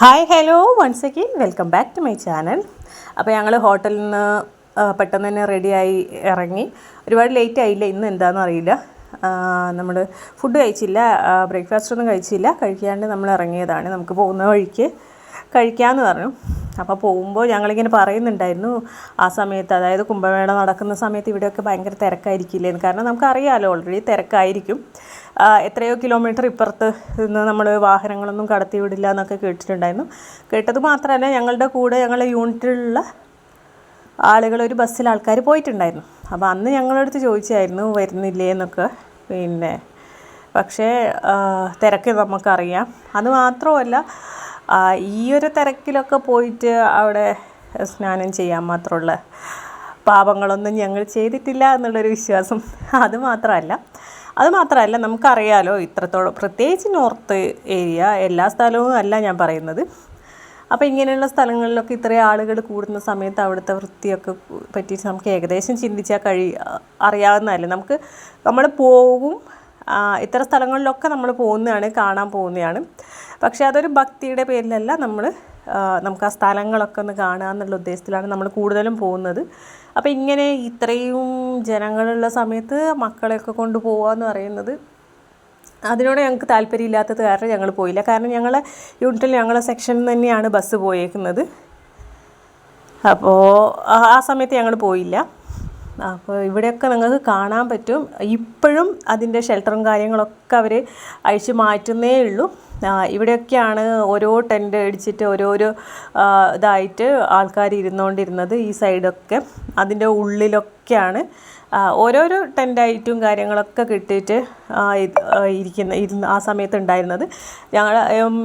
Hi hello once again welcome back to my channel അപ്പോൾ ഞങ്ങൾ ഹോട്ടലിൽ നിന്ന് പെട്ടെന്ന് തന്നെ റെഡിയായി ഇറങ്ങി. ഒരുപാട് ലേറ്റ് ആയില്ല. ഇന്ന് എന്താണെന്ന് അറിയില്ല. നമ്മൾ ഫുഡ് കഴിച്ചില്ല. ബ്രേക്ക്ഫാസ്റ്റ് ഒന്നും കഴിച്ചില്ല. കഴിക്കാണ്ട് നമ്മൾ ഇറങ്ങിയതാണ്. നമുക്ക് പോകുന്ന വഴിക്ക് കഴിക്കാമെന്ന് പറഞ്ഞു. അപ്പോൾ പോകുമ്പോൾ ഞങ്ങളിങ്ങനെ പറയുന്നുണ്ടായിരുന്നു. ആ സമയത്ത് അതായത് കുംഭമേള നടക്കുന്ന സമയത്ത് ഇവിടെയൊക്കെ ഭയങ്കര തിരക്കായിരിക്കില്ലേ കാരണം നമുക്കറിയാമല്ലോ ഓൾറെഡി തിരക്കായിരിക്കും. എത്രയോ കിലോമീറ്റർ ഇപ്പുറത്ത് നിന്ന് നമ്മൾ വാഹനങ്ങളൊന്നും കടത്തി വിടില്ല എന്നൊക്കെ കേട്ടിട്ടുണ്ടായിരുന്നു. കേട്ടത് മാത്രമല്ല ഞങ്ങളുടെ കൂടെ ഞങ്ങളുടെ യൂണിറ്റിലുള്ള ആളുകൾ ഒരു ബസ്സിൽ ആൾക്കാർ പോയിട്ടുണ്ടായിരുന്നു. അപ്പോൾ അന്ന് ഞങ്ങളടുത്ത് ചോദിച്ചായിരുന്നു വരുന്നില്ലേ? എന്നൊക്കെ. പിന്നെ പക്ഷേ തിരക്ക് നമുക്കറിയാം. അത് മാത്രമല്ല ഈ ഒരു തിരക്കിലൊക്കെ പോയിട്ട് അവിടെ സ്നാനം ചെയ്യാൻ മാത്രമുള്ള പാപങ്ങളൊന്നും ഞങ്ങൾ ചെയ്തിട്ടില്ല എന്നുള്ളൊരു വിശ്വാസം. അത് മാത്രമല്ല അത് മാത്രമല്ല നമുക്കറിയാലോ ഇത്രത്തോളം പ്രത്യേകിച്ച് നോർത്ത് ഏരിയ എല്ലാ സ്ഥലവും അല്ല ഞാൻ പറയുന്നത്. അപ്പോൾ ഇങ്ങനെയുള്ള സ്ഥലങ്ങളിലൊക്കെ ഇത്രയും ആളുകൾ കൂടുന്ന സമയത്ത് അവിടുത്തെ വൃത്തിയൊക്കെ പറ്റിയിട്ട് നമുക്ക് ഏകദേശം ചിന്തിച്ചാൽ കഴി അറിയാവുന്നതല്ലേ. നമുക്ക് നമ്മൾ പോകും ഇത്തരം സ്ഥലങ്ങളിലൊക്കെ നമ്മൾ പോകുന്നതാണ് കാണാൻ പോകുന്നതാണ്. പക്ഷേ അതൊരു ഭക്തിയുടെ പേരിലല്ല നമ്മൾ നമുക്ക് ആ സ്ഥലങ്ങളൊക്കെ ഒന്ന് കാണുക എന്നുള്ള ഉദ്ദേശത്തിലാണ് നമ്മൾ കൂടുതലും പോകുന്നത്. അപ്പോൾ ഇങ്ങനെ ഇത്രയും ജനങ്ങളുള്ള സമയത്ത് മക്കളെയൊക്കെ കൊണ്ട് പോകുക എന്ന് പറയുന്നത് അതിനോട് ഞങ്ങൾക്ക് താല്പര്യമില്ലാത്തത് കാരണം ഞങ്ങൾ പോയില്ല. കാരണം ഞങ്ങളെ യൂണിറ്റിൽ ഞങ്ങളെ സെക്ഷനിൽ തന്നെയാണ് ബസ് പോയേക്കുന്നത്. അപ്പോൾ ആ- ആ സമയത്ത് ഞങ്ങൾ പോയില്ല. അപ്പോൾ ഇവിടെയൊക്കെ നിങ്ങൾക്ക് കാണാൻ പറ്റും. ഇപ്പോഴും അതിന്റെ ഷെൽട്ടറും കാര്യങ്ങളൊക്കെ അവർ അഴിച്ചു മാറ്റുന്നേ ഉള്ളൂ. ഇവിടെയൊക്കെയാണ് ഓരോ ടെന്റ് അടിച്ചിട്ട് ഓരോരോ ഇതായിട്ട് ആൾക്കാർ ഇരുന്നുകൊണ്ടിരുന്നത് ഈ സൈഡൊക്കെ. അതിന്റെ ഉള്ളിലൊക്കെയാണ് ഓരോരോ ടെന്റായിട്ടും കാര്യങ്ങളൊക്കെ കിട്ടിയിട്ട് ഇരിക്കുന്ന ഇരുന്ന് ആ സമയത്ത് ഉണ്ടായിരുന്നത്. ഞങ്ങൾ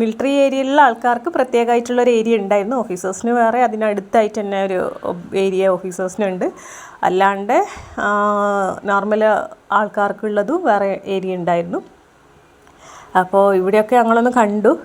മിലിറ്ററി ഏരിയയിലുള്ള ആൾക്കാർക്ക് പ്രത്യേകമായിട്ടുള്ളൊരു ഏരിയ ഉണ്ടായിരുന്നു. ഓഫീസേഴ്സിന് വേറെ അതിനടുത്തായിട്ട് തന്നെ ഒരു ഏരിയ ഓഫീസേഴ്സിനുണ്ട്. അല്ലാണ്ട് നോർമൽ ആൾക്കാർക്കുള്ളതും വേറെ ഏരിയ ഉണ്ടായിരുന്നു. അപ്പോൾ ഇവിടെയൊക്കെ ഞങ്ങളൊന്ന് കണ്ടു.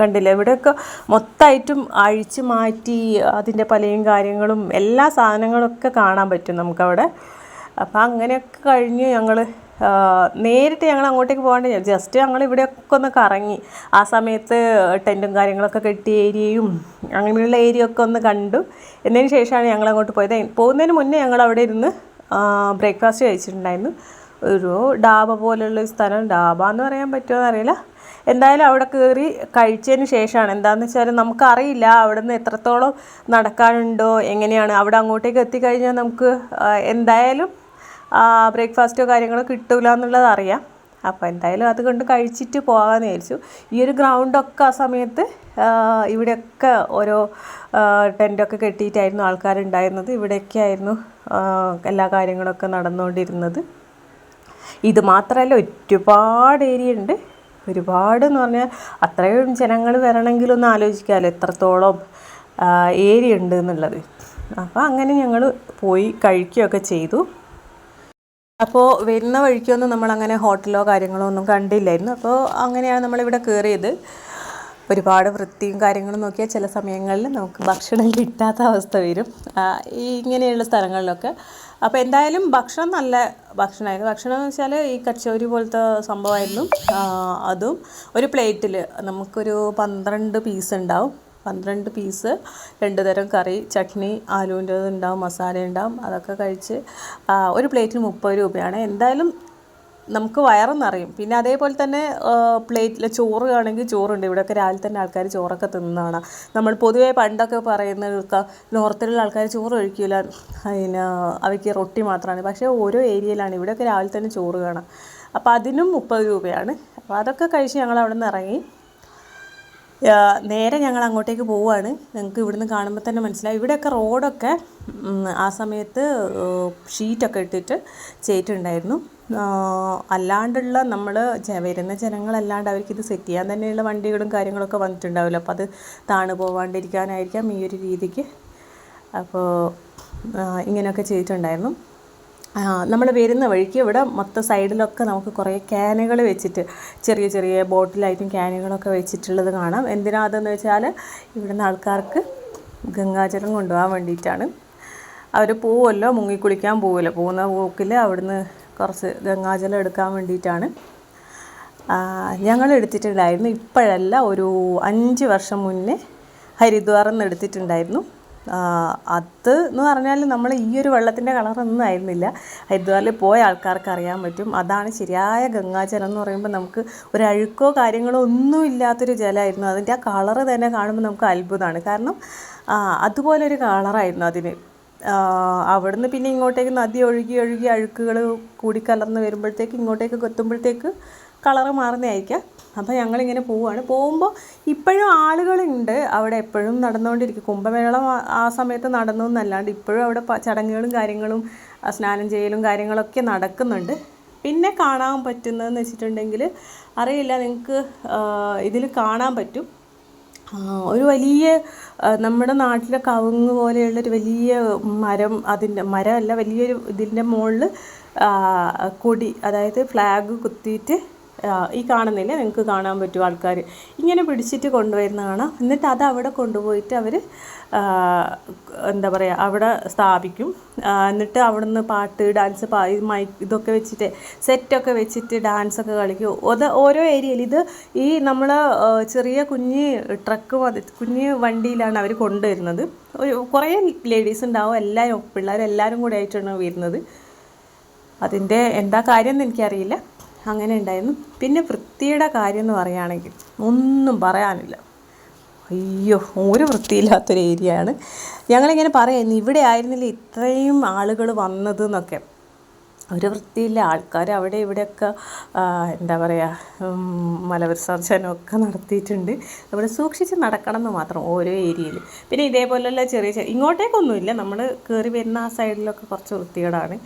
കണ്ടില്ല. ഇവിടെയൊക്കെ മൊത്തമായിട്ടും അഴിച്ച് മാറ്റി അതിന്റെ പലയും കാര്യങ്ങളും എല്ലാ സാധനങ്ങളൊക്കെ കാണാൻ പറ്റും നമുക്കവിടെ. അപ്പോൾ അങ്ങനെയൊക്കെ കഴിഞ്ഞ് ഞങ്ങൾ നേരിട്ട് ഞങ്ങൾ അങ്ങോട്ടേക്ക് പോകാണ്ട് ജസ്റ്റ് ഞങ്ങൾ ഇവിടെയൊക്കെ ഒന്ന് കറങ്ങി. ആ സമയത്ത് ടെന്റും കാര്യങ്ങളൊക്കെ കെട്ടിയ ഏരിയയും അങ്ങനെയുള്ള ഏരിയ ഒക്കെ ഒന്ന് കണ്ടു. എന്നതിന് ശേഷമാണ് ഞങ്ങൾ അങ്ങോട്ട് പോയത്. പോകുന്നതിന് മുന്നേ ഞങ്ങൾ അവിടെ ഇരുന്ന് ബ്രേക്ക്ഫാസ്റ്റ് കഴിച്ചിട്ടുണ്ടായിരുന്നു. ഒരു ഡാബ പോലെയുള്ള സ്ഥലം. ഡാബ എന്ന് പറയാൻ പറ്റുമോ എന്നറിയില്ല. എന്തായാലും അവിടെ കയറി കഴിച്ചതിന് ശേഷമാണ്. എന്താണെന്ന് വെച്ചാൽ നമുക്കറിയില്ല അവിടെ നിന്ന് എത്രത്തോളം നടക്കാനുണ്ടോ എങ്ങനെയാണ് അവിടെ അങ്ങോട്ടേക്ക് എത്തിക്കഴിഞ്ഞാൽ നമുക്ക് എന്തായാലും ബ്രേക്ക്ഫാസ്റ്റോ കാര്യങ്ങളോ കിട്ടില്ല എന്നുള്ളത് അറിയാം. അപ്പോൾ എന്തായാലും അത് കൊണ്ട് കഴിച്ചിട്ട് പോകാമെന്ന് വിചാരിച്ചു. ഈ ഒരു ഗ്രൗണ്ടൊക്കെ ആ സമയത്ത് ഇവിടെയൊക്കെ ഓരോ ടെന്റൊക്കെ കെട്ടിയിട്ടായിരുന്നു ആൾക്കാരുണ്ടായിരുന്നത്. ഇവിടെയൊക്കെ ആയിരുന്നു എല്ലാ കാര്യങ്ങളൊക്കെ നടന്നുകൊണ്ടിരുന്നത്. ഇത് മാത്രമല്ല ഒരുപാട് ഏരിയ ഉണ്ട്. ഒരുപാട് എന്ന് പറഞ്ഞാൽ അത്രയും ജനങ്ങൾ വരണമെങ്കിലൊന്ന് ആലോചിക്കാമല്ലോ എത്രത്തോളം ഏരിയ ഉണ്ട് എന്നുള്ളത്. അപ്പോൾ അങ്ങനെ ഞങ്ങൾ പോയി കഴിക്കുകയൊക്കെ ചെയ്തു. അപ്പോൾ വരുന്ന വഴിക്കൊന്നും നമ്മളങ്ങനെ ഹോട്ടലോ കാര്യങ്ങളോ ഒന്നും കണ്ടില്ലായിരുന്നു. അപ്പോൾ അങ്ങനെയാണ് നമ്മളിവിടെ കയറിയത് ഒരുപാട് വൃത്തിയും കാര്യങ്ങളും നോക്കിയാൽ ചില സമയങ്ങളിൽ നമുക്ക് ഭക്ഷണം കിട്ടാത്ത അവസ്ഥ വരും. ഇങ്ങനെയുള്ള സ്ഥലങ്ങളിലൊക്കെ. അപ്പോൾ എന്തായാലും ഭക്ഷണം നല്ല ഭക്ഷണമായിരുന്നു. ഭക്ഷണം എന്ന് വെച്ചാൽ ഈ കച്ചോരി പോലത്തെ സംഭവമായിരുന്നു. അതും ഒരു പ്ലേറ്റിൽ നമുക്കൊരു പന്ത്രണ്ട് പീസ് ഉണ്ടാവും. പന്ത്രണ്ട് പീസ് രണ്ട് തരം കറി. ചട്നി ആലുവിന്റെ ഉണ്ടാവും മസാല ഉണ്ടാവും. അതൊക്കെ കഴിച്ച് ഒരു പ്ലേറ്റിന് മുപ്പത് രൂപയാണ്. എന്തായാലും നമുക്ക് വയറെന്നറിയും. നിറയും പിന്നെ അതേപോലെ തന്നെ പ്ലേറ്റിൽ ചോറ് ആണെങ്കിൽ ചോറുണ്ട്. ഇവിടെയൊക്കെ രാവിലെ തന്നെ ആൾക്കാർ ചോറൊക്കെ തിന്നതാണ് നമ്മൾ പൊതുവേ പണ്ടൊക്കെ പറയുന്ന നോർത്തിലുള്ള ആൾക്കാർ ചോറ് കഴിക്കില്ല അതിന് അവയ്ക്ക് റൊട്ടി മാത്രമാണ്. പക്ഷേ ഓരോ ഏരിയയിലാണ്. ഇവിടെയൊക്കെ രാവിലെ തന്നെ ചോറ് കാണാം അപ്പോൾ അതിനും മുപ്പത് രൂപയാണ്. അപ്പോൾ അതൊക്കെ കഴിച്ച് ഞങ്ങൾ അവിടെ നിന്ന് ഇറങ്ങി. നേരെ ഞങ്ങൾ അങ്ങോട്ടേക്ക് പോവുകയാണ് ഞങ്ങൾക്ക് ഇവിടുന്ന് കാണുമ്പോൾ തന്നെ മനസ്സിലായി ഇവിടെയൊക്കെ റോഡൊക്കെ ആ സമയത്ത് ഷീറ്റൊക്കെ ഇട്ടിട്ട് ചെയ്തിട്ടുണ്ടായിരുന്നു. അല്ലാണ്ടുള്ള നമ്മൾ വരുന്ന ജനങ്ങളല്ലാണ്ട് അവർക്ക് ഇത് സെറ്റ് ചെയ്യാൻ തന്നെയുള്ള വണ്ടികളും കാര്യങ്ങളൊക്കെ വന്നിട്ടുണ്ടാവില്ല. അപ്പോൾ അത് താണു പോവാണ്ടിരിക്കാനായിരിക്കാം ഈ ഒരു രീതിക്ക്. അപ്പോൾ ഇങ്ങനെയൊക്കെ ചെയ്തിട്ടുണ്ടായിരുന്നു. നമ്മൾ വരുന്ന വഴിക്ക് ഇവിടെ മൊത്തം സൈഡിലൊക്കെ നമുക്ക് കുറേ ക്യാനുകൾ വെച്ചിട്ട് ചെറിയ ചെറിയ ബോട്ടിലായിട്ടും ക്യാനുകളൊക്കെ വെച്ചിട്ടുള്ളത് കാണാം. എന്തിനാ വെച്ചാൽ ഇവിടുന്ന് ആൾക്കാർക്ക് ഗംഗാജലം കൊണ്ടുപോകാൻ വേണ്ടിയിട്ടാണ്. അവർ പോവുമല്ലോ മുങ്ങിക്കുളിക്കാൻ പോവുമല്ലോ. പോകുന്ന പോക്കിൽ അവിടുന്ന് കുറച്ച് ഗംഗാജലം എടുക്കാൻ വേണ്ടിയിട്ടാണ്. ഞങ്ങൾ എടുത്തിട്ടുണ്ടായിരുന്നു. ഇപ്പോഴല്ല ഒരു അഞ്ച് വർഷം മുന്നേ ഹരിദ്വാറിൽ നിന്ന് എടുത്തിട്ടുണ്ടായിരുന്നു. അത് എന്ന് പറഞ്ഞാൽ നമ്മൾ ഈ ഒരു വെള്ളത്തിന്റെ കളറൊന്നും ആയിരുന്നില്ല. ഹരിദ്വാറിൽ പോയ ആൾക്കാർക്ക് അറിയാൻ പറ്റും. അതാണ് ശരിയായ ഗംഗാജലം എന്ന് പറയുമ്പോൾ നമുക്ക് ഒരു അഴുക്കോ കാര്യങ്ങളോ ഒന്നും ഇല്ലാത്തൊരു ജലമായിരുന്നു അതിന്റെ ആ കളറ് തന്നെ കാണുമ്പോൾ നമുക്ക് അത്ഭുതമാണ്. കാരണം അതുപോലെ അതുപോലൊരു കളറായിരുന്നു അതിന്. അവിടുന്ന് പിന്നെ ഇങ്ങോട്ടേക്ക് നദി ഒഴുകി ഒഴുകി അഴുക്കുകൾ കൂടിക്കലർന്ന് വരുമ്പോഴത്തേക്ക് ഇങ്ങോട്ടേക്ക് എത്തുമ്പോഴത്തേക്ക് കളറ് മാറുന്നതായിരിക്കാം. അപ്പോൾ ഞങ്ങളിങ്ങനെ പോവുകയാണ്. പോകുമ്പോൾ ഇപ്പോഴും ആളുകളുണ്ട് അവിടെ എപ്പോഴും നടന്നുകൊണ്ടിരിക്കും. കുംഭമേളം ആ- സമയത്ത് നടന്നു എന്നല്ലാണ്ട് ഇപ്പോഴും അവിടെ ചടങ്ങുകളും കാര്യങ്ങളും സ്നാനം ചെയ്യലും കാര്യങ്ങളൊക്കെ നടക്കുന്നുണ്ട്. പിന്നെ കാണാൻ പറ്റുന്നതെന്ന് വെച്ചിട്ടുണ്ടെങ്കിൽ അറിയില്ല നിങ്ങൾക്ക് ഇതിൽ കാണാൻ പറ്റും. ഒരു വലിയ നമ്മുടെ നാട്ടിലെ കവുങ്ങ് പോലെയുള്ളൊരു വലിയ മരം അതിന്റെ മരമല്ല വലിയൊരു ഇതിന്റെ മുകളിൽ കൊടി അതായത് ഫ്ലാഗ് കുത്തിയിട്ട് ഈ കാണുന്നില്ലേ? നിങ്ങൾക്ക് കാണാൻ പറ്റും ആൾക്കാർ ഇങ്ങനെ പിടിച്ചിട്ട് കൊണ്ടുവരുന്ന കാണാം എന്നിട്ട് അത് അവിടെ കൊണ്ടുപോയിട്ട് അവർ എന്താ പറയുക അവിടെ സ്ഥാപിക്കും. എന്നിട്ട് അവിടുന്ന് പാട്ട് ഡാൻസ് മൈക്ക് ഇതൊക്കെ വെച്ചിട്ട് സെറ്റൊക്കെ വെച്ചിട്ട് ഡാൻസൊക്കെ കളിക്കും. അത് ഓരോ ഏരിയയിൽ ഇത് ഈ നമ്മൾ ചെറിയ കുഞ്ഞ് ട്രക്ക് കുഞ്ഞ് വണ്ടിയിലാണ് അവർ കൊണ്ടുവരുന്നത്. ഒരു കുറേ ലേഡീസ് ഉണ്ടാവും. എല്ലാ പിള്ളേരെല്ലാവരും കൂടെ ആയിട്ടാണ് വരുന്നത്. അതിന്റെ എന്താ കാര്യം എന്ന് എനിക്കറിയില്ല. അങ്ങനെ ഉണ്ടായിരുന്നു. പിന്നെ വൃത്തിയുടെ കാര്യം എന്ന് പറയുകയാണെങ്കിൽ ഒന്നും പറയാനില്ല. അയ്യോ ഒരു വൃത്തിയില്ലാത്തൊരു ഏരിയയാണ് ഞങ്ങളിങ്ങനെ പറയുന്നു ഇവിടെ ആയിരുന്നില്ല ഇത്രയും ആളുകൾ വന്നത് എന്നൊക്കെ. ഒരു വൃത്തിയില്ല. ആൾക്കാർ അവിടെ ഇവിടെയൊക്കെ എന്താ പറയുക മലവിസർജനമൊക്കെ നടത്തിയിട്ടുണ്ട്. നമ്മൾ സൂക്ഷിച്ച് നടക്കണം എന്ന് മാത്രം ഓരോ ഏരിയയിൽ പിന്നെ ഇതേപോലെയുള്ള ചെറിയ ചെറിയ ഇങ്ങോട്ടേക്കൊന്നുമില്ല. നമ്മൾ കയറി വരുന്ന ആ സൈഡിലൊക്കെ കുറച്ച് വൃത്തികേടാണ്.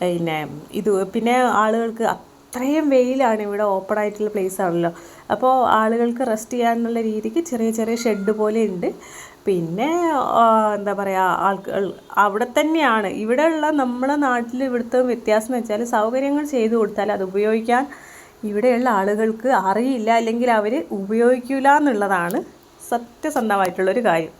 പിന്നെ ഇത് പിന്നെ ആളുകൾക്ക് അത്രയും വെയിലാണ് ഇവിടെ ഓപ്പൺ ആയിട്ടുള്ള പ്ലേസ് ആണല്ലോ. അപ്പോൾ ആളുകൾക്ക് റെസ്റ്റ് ചെയ്യാനുള്ള രീതിക്ക് ചെറിയ ചെറിയ ഷെഡ് പോലെ ഉണ്ട്. പിന്നെ എന്താ പറയുക ആൾക്കൾ അവിടെ തന്നെയാണ്. ഇവിടെയുള്ള നമ്മുടെ നാട്ടിൽ ഇവിടുത്തെ വ്യത്യാസം വെച്ചാൽ സൗകര്യങ്ങൾ ചെയ്തു കൊടുത്താൽ അത് ഉപയോഗിക്കാൻ ഇവിടെയുള്ള ആളുകൾക്ക് അറിയില്ല. അല്ലെങ്കിൽ അവർ ഉപയോഗിക്കില്ല എന്നുള്ളതാണ് സത്യസന്ധമായിട്ടുള്ളൊരു കാര്യം.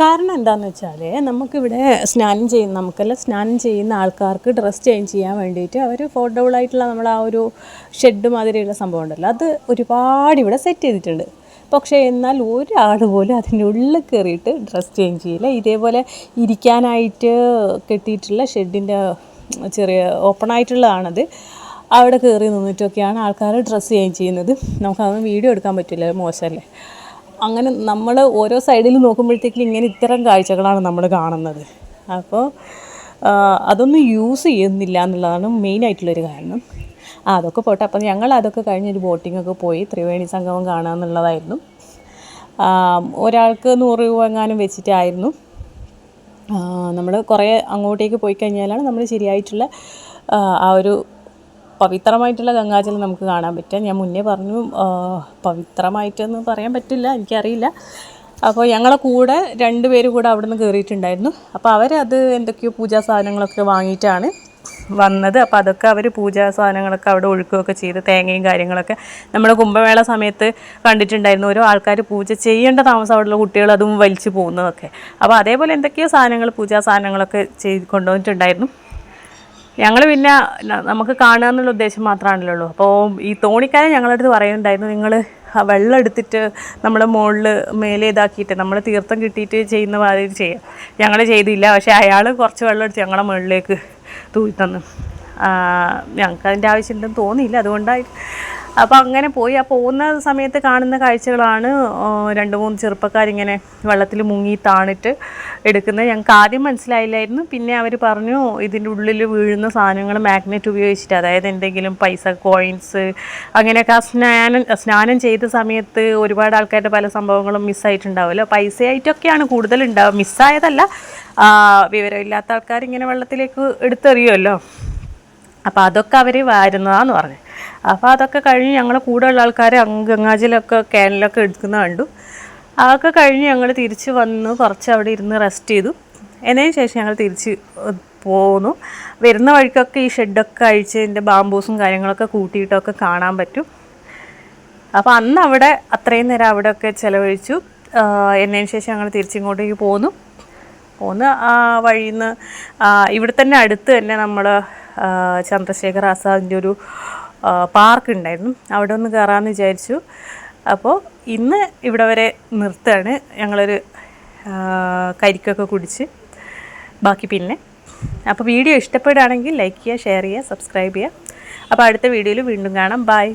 കാരണം എന്താണെന്ന് വെച്ചാൽ നമുക്കിവിടെ സ്നാനം ചെയ്യുന്ന നമുക്കല്ല സ്നാനം ചെയ്യുന്ന ആൾക്കാർക്ക് ഡ്രസ്സ് ചേഞ്ച് ചെയ്യാൻ വേണ്ടിയിട്ട് അവർ ഫോർഡബിൾ ആയിട്ടുള്ള നമ്മൾ ആ ഒരു ഷെഡ് മാതിരിയുള്ള സംഭവം ഉണ്ടല്ലോ. അത് ഒരുപാട് ഇവിടെ സെറ്റ് ചെയ്തിട്ടുണ്ട്. പക്ഷേ എന്നാൽ ഒരാൾ പോലും അതിന്റെ ഉള്ളിൽ കയറിയിട്ട് ഡ്രസ്സ് ചേഞ്ച് ചെയ്യില്ല. ഇതേപോലെ ഇരിക്കാനായിട്ട് കെട്ടിയിട്ടുള്ള ഷെഡിന്റെ ചെറിയ ഓപ്പൺ ആയിട്ടുള്ളതാണത്. അവിടെ കയറി നിന്നിട്ടൊക്കെയാണ് ആൾക്കാർ ഡ്രസ്സ് ചേഞ്ച് ചെയ്യുന്നത്. നമുക്കതൊന്നും വീഡിയോ എടുക്കാൻ പറ്റില്ല മോശമല്ലേ? അങ്ങനെ നമ്മൾ ഓരോ സൈഡിൽ നോക്കുമ്പോഴത്തേക്കും ഇങ്ങനെ ഇത്തരം കാഴ്ചകളാണ് നമ്മൾ കാണുന്നത്. അപ്പോൾ അതൊന്നും യൂസ് ചെയ്യുന്നില്ല എന്നുള്ളതാണ് മെയിനായിട്ടുള്ളൊരു കാരണം. ആ അതൊക്കെ പോട്ടെ. അപ്പം ഞങ്ങൾ അതൊക്കെ കഴിഞ്ഞൊരു ബോട്ടിങ്ങൊക്കെ പോയി ത്രിവേണി സംഗമം കാണാമെന്നുള്ളതായിരുന്നു എന്നുള്ളതായിരുന്നു. ഒരാൾക്ക് നൂറ് രൂപ എങ്ങാനും വെച്ചിട്ടായിരുന്നു. നമ്മൾ കുറേ അങ്ങോട്ടേക്ക് പോയി കഴിഞ്ഞാലാണ് നമ്മൾ ശരിയായിട്ടുള്ള ആ ഒരു പവിത്രമായിട്ടുള്ള ഗംഗാജലം നമുക്ക് കാണാൻ പറ്റുക. ഞാൻ മുന്നേ പറഞ്ഞു പവിത്രമായിട്ടെന്ന് പറയാൻ പറ്റില്ല എനിക്കറിയില്ല. അപ്പോൾ ഞങ്ങളെ കൂടെ രണ്ട് പേര് കൂടെ അവിടെ നിന്ന് കയറിയിട്ടുണ്ടായിരുന്നു അപ്പോൾ അവരത് എന്തൊക്കെയോ പൂജാ സാധനങ്ങളൊക്കെ വാങ്ങിയിട്ടാണ് വന്നത്. അപ്പോൾ അതൊക്കെ അവർ പൂജാ സാധനങ്ങളൊക്കെ അവിടെ ഒഴുക്കുകയൊക്കെ ചെയ്ത് തേങ്ങയും കാര്യങ്ങളൊക്കെ നമ്മുടെ കുംഭമേള സമയത്ത് കണ്ടിട്ടുണ്ടായിരുന്നു. ഓരോ ആൾക്കാർ പൂജ ചെയ്യേണ്ട താമസം അവിടെയുള്ള കുട്ടികൾ അതും വലിച്ചു പോകുന്നതൊക്കെ. അപ്പോൾ അതേപോലെ എന്തൊക്കെയോ സാധനങ്ങൾ പൂജാ സാധനങ്ങളൊക്കെ ചെയ്ത് കൊണ്ടുവന്നിട്ടുണ്ടായിരുന്നു. ഞങ്ങൾ പിന്നെ നമുക്ക് കാണുക എന്നുള്ള ഉദ്ദേശം മാത്രമാണല്ലോ അപ്പോൾ ഈ തോണിക്കാരൻ ഞങ്ങളുടെ അടുത്ത് പറയുന്നുണ്ടായിരുന്നു നിങ്ങൾ വെള്ളം എടുത്തിട്ട് നമ്മൾ മുകളിൽ മേലെ ഇതാക്കിയിട്ട് നമ്മൾ തീർത്ഥം കിട്ടിയിട്ട് ചെയ്യുന്ന മാതിരി ചെയ്യാം. ഞങ്ങൾ ചെയ്തില്ല പക്ഷേ അയാൾ കുറച്ച് വെള്ളം എടുത്ത് ഞങ്ങളുടെ മുകളിലേക്ക് തൂക്കി തന്നു ഞങ്ങൾക്ക് അതിന്റെ ആവശ്യമുണ്ടെന്ന് തോന്നിയില്ല. അതുകൊണ്ടായി അപ്പോൾ അങ്ങനെ പോയി. ആ പോകുന്ന സമയത്ത് കാണുന്ന കാഴ്ചകളാണ് രണ്ട് മൂന്ന് ചെറുപ്പക്കാരിങ്ങനെ വെള്ളത്തിൽ മുങ്ങി താണിട്ട് എടുക്കുന്നത്. ഞങ്ങൾക്ക് ആദ്യം മനസ്സിലായില്ലായിരുന്നു. പിന്നെ അവർ പറഞ്ഞു ഇതിന്റെ ഉള്ളിൽ വീഴുന്ന സാധനങ്ങൾ മാഗ്നറ്റ് ഉപയോഗിച്ചിട്ട് അതായത് എന്തെങ്കിലും പൈസ കോയിൻസ് അങ്ങനെയൊക്കെ ആ സ്നാനം സ്നാനം ചെയ്ത സമയത്ത് ഒരുപാട് ആൾക്കാരുടെ പല സംഭവങ്ങളും മിസ്സായിട്ടുണ്ടാവുമല്ലോ പൈസയായിട്ടൊക്കെയാണ് കൂടുതൽ ഉണ്ടാവുക. മിസ്സായതല്ല വിവരമില്ലാത്ത ആൾക്കാർ ഇങ്ങനെ വെള്ളത്തിലേക്ക് എടുത്തെറിയുമല്ലോ. അപ്പോൾ അതൊക്കെ അവർ വാരുന്നതാന്ന് പറഞ്ഞു. അപ്പോൾ അതൊക്കെ കഴിഞ്ഞ് ഞങ്ങളെ കൂടെയുള്ള ആൾക്കാർ ഗംഗാജിലൊക്കെ ക്യാനിലൊക്കെ എടുക്കുന്ന കണ്ടു. അതൊക്കെ കഴിഞ്ഞ് ഞങ്ങൾ തിരിച്ച് വന്ന് കുറച്ച് അവിടെ ഇരുന്ന് റെസ്റ്റ് ചെയ്തു. എന്നതിന് ശേഷം ഞങ്ങൾ തിരിച്ച് പോന്നു. വരുന്ന വഴിക്കൊക്കെ ഈ ഷെഡൊക്കെ അഴിച്ച് എന്റെ ബാംബൂസും കാര്യങ്ങളൊക്കെ കൂട്ടിയിട്ടൊക്കെ കാണാൻ പറ്റും. അപ്പോൾ അന്ന് അവിടെ അത്രയും നേരം അവിടെയൊക്കെ ചിലവഴിച്ചു. എന്നതിന് ശേഷം ഞങ്ങൾ തിരിച്ചിങ്ങോട്ടേക്ക് പോന്നു. പോന്ന് ആ വഴിയിൽ നിന്ന് ഇവിടെ തന്നെ അടുത്ത് തന്നെ നമ്മൾ ചന്ദ്രശേഖർ ആസാദിന്റെ ഒരു പാർക്ക് ഉണ്ടായിരുന്നു അവിടെ ഒന്ന് കയറാമെന്ന് വിചാരിച്ചു. അപ്പോൾ ഇന്ന് ഇവിടെ വരെ നിർത്തുകയാണ് ഞങ്ങളൊരു കരിക്കൊക്കെ കുടിച്ച്. ബാക്കി പിന്നെ. അപ്പോൾ വീഡിയോ ഇഷ്ടപ്പെടുകയാണെങ്കിൽ ലൈക്ക് ചെയ്യുക ഷെയർ ചെയ്യുക സബ്സ്ക്രൈബ് ചെയ്യുക. അപ്പോൾ അടുത്ത വീഡിയോയിൽ വീണ്ടും കാണാം. ബൈ.